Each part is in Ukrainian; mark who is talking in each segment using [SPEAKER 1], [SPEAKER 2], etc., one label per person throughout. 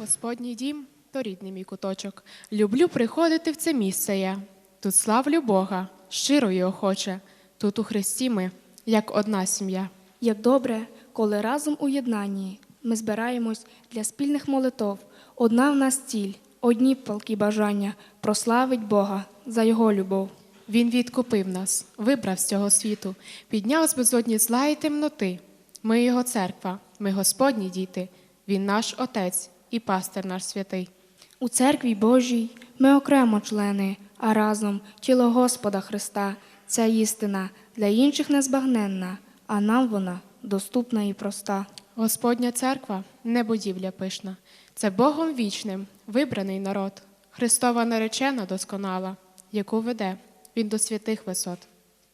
[SPEAKER 1] Господній дім то рідний мій куточок. Люблю приходити в це місце я. Тут славлю Бога, щиро охоче. Тут у Христі ми, як одна сім'я.
[SPEAKER 2] Як добре, коли разом у єднанні ми збираємось для спільних молитов. Одна в нас ціль, одні палкі бажання прославить Бога за Його любов.
[SPEAKER 1] Він відкупив нас, вибрав з цього світу, підняв з безодні зла і темноти. Ми його церква, ми Господні діти, він наш Отець і пастир наш святий.
[SPEAKER 2] У церкві Божій ми окремо члени, а разом тіло Господа Христа. Ця істина для інших незбагненна, а нам вона доступна і проста.
[SPEAKER 1] Господня церква не будівля пишна, це Богом вічним, вибраний народ, Христова наречена досконала, яку веде він до святих висот.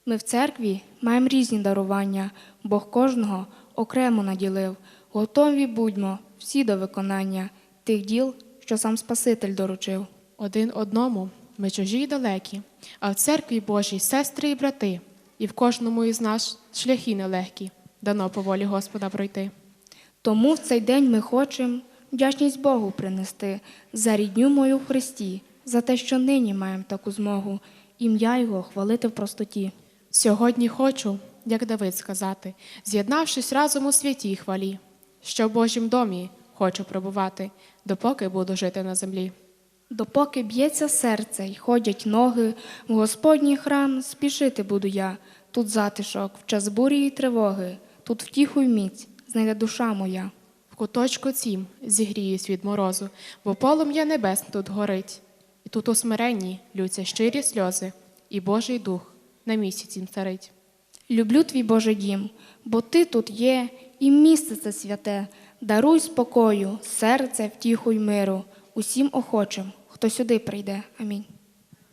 [SPEAKER 2] Ми в церкві маємо різні дарування, Бог кожного окремо наділив. Готові будьмо всі до виконання тих діл, що сам Спаситель доручив.
[SPEAKER 1] Один одному ми чужі й далекі, а в церкві Божій сестри і брати, і в кожному із нас шляхи нелегкі, дано по волі Господа пройти.
[SPEAKER 2] Тому в цей день ми хочемо вдячність Богу принести за рідню мою в Христі, за те, що нині маємо таку змогу, ім'я Його хвалити в простоті.
[SPEAKER 1] Сьогодні хочу, як Давид сказати, з'єднавшись разом у святій хвалі, що в Божім домі хочу пробувати, допоки буду жити на землі.
[SPEAKER 2] Допоки б'ється серце й ходять ноги, в Господній храм спішити буду я. Тут затишок, в час бурі й тривоги, тут втіху й міць, знайде душа моя.
[SPEAKER 1] В куточку цім зігріюсь від морозу, бо полум'я небес тут горить, і тут у смиренні лються щирі сльози, і Божий дух на місяці царить.
[SPEAKER 2] Люблю твій Божий дім, бо ти тут є, і місце це святе. Даруй спокою, серце, втіху й миру, усім охочим, хто сюди прийде. Амінь.